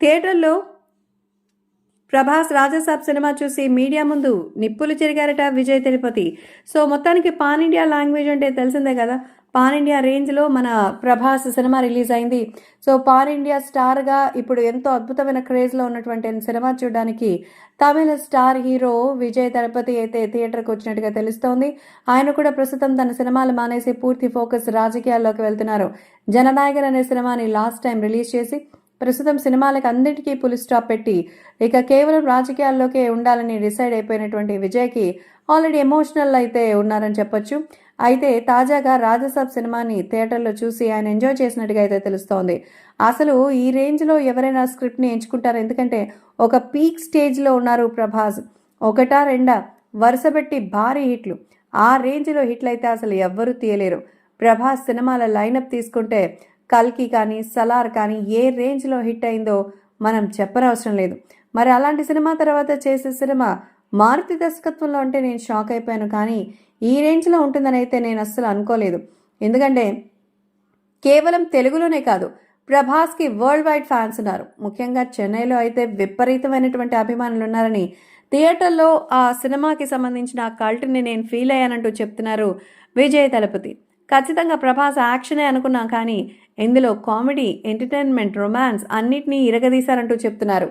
థియేటర్లో ప్రభాస్ రాజసాబ్ సినిమా చూసి మీడియా ముందు నిప్పులు చెరిగారట విజయ్ తిరుపతి. సో మొత్తానికి పాన్ ఇండియా లాంగ్వేజ్ అంటే తెలిసిందే కదా. పాన్ ఇండియా రేంజ్లో మన ప్రభాస్ సినిమా రిలీజ్ అయింది. సో పాన్ ఇండియా స్టార్గా ఇప్పుడు ఎంతో అద్భుతమైన క్రేజ్లో ఉన్నటువంటి సినిమా చూడడానికి తమిళ స్టార్ హీరో విజయ్ తలపతి అయితే థియేటర్కి వచ్చినట్టుగా తెలుస్తోంది. ఆయన కూడా ప్రస్తుతం తన సినిమాలు మానేసి పూర్తి ఫోకస్ రాజకీయాల్లోకి వెళ్తున్నారు. జననాయకర్ అనే సినిమాని లాస్ట్ టైం రిలీజ్ చేసి ప్రస్తుతం సినిమాలకు అన్నిటికీ పులి స్టాప్ పెట్టి ఇక కేవలం రాజకీయాల్లోకే ఉండాలని డిసైడ్ అయిపోయినటువంటి విజయ్కి ఆల్రెడీ ఎమోషనల్ అయితే ఉన్నారని చెప్పొచ్చు. అయితే తాజాగా రాజసాబ్ సినిమాని థియేటర్లో చూసి ఆయన ఎంజాయ్ చేసినట్టుగా అయితే తెలుస్తోంది. అసలు ఈ రేంజ్లో ఎవరైనా స్క్రిప్ట్ని ఎంచుకుంటారు? ఎందుకంటే ఒక పీక్ స్టేజ్లో ఉన్నారు ప్రభాస్. ఒకటా రెండా? వరుసపెట్టి భారీ హిట్లు. ఆ రేంజ్లో హిట్లు అయితే అసలు ఎవ్వరూ తీయలేరు. ప్రభాస్ సినిమాల లైనప్ తీసుకుంటే కల్కి కానీ సలార్ కానీ ఏ రేంజ్లో హిట్ అయిందో మనం చెప్పనవసరం లేదు. మరి అలాంటి సినిమా తర్వాత చేసే సినిమా మారుతి దర్శకత్వంలో అంటే నేను షాక్ అయిపోయాను కానీ ఈ రేంజ్లో ఉంటుందని అయితే నేను అస్సలు అనుకోలేదు. ఎందుకంటే కేవలం తెలుగులోనే కాదు ప్రభాస్కి వరల్డ్ వైడ్ ఫ్యాన్స్ ఉన్నారు. ముఖ్యంగా చెన్నైలో అయితే విపరీతమైనటువంటి అభిమానులు ఉన్నారని థియేటర్లో ఆ సినిమాకి సంబంధించిన ఆ కల్ట్ని నేను ఫీల్ అయ్యానంటూ చెప్తున్నారు విజయ్ తలపతి. ఖచ్చితంగా ప్రభాస్ యాక్షనే అనుకున్నాం కానీ ఇందులో కామెడీ ఎంటర్టైన్మెంట్ రొమాన్స్ అన్నిటినీ ఇరగదీశారంటూ చెప్తున్నారు.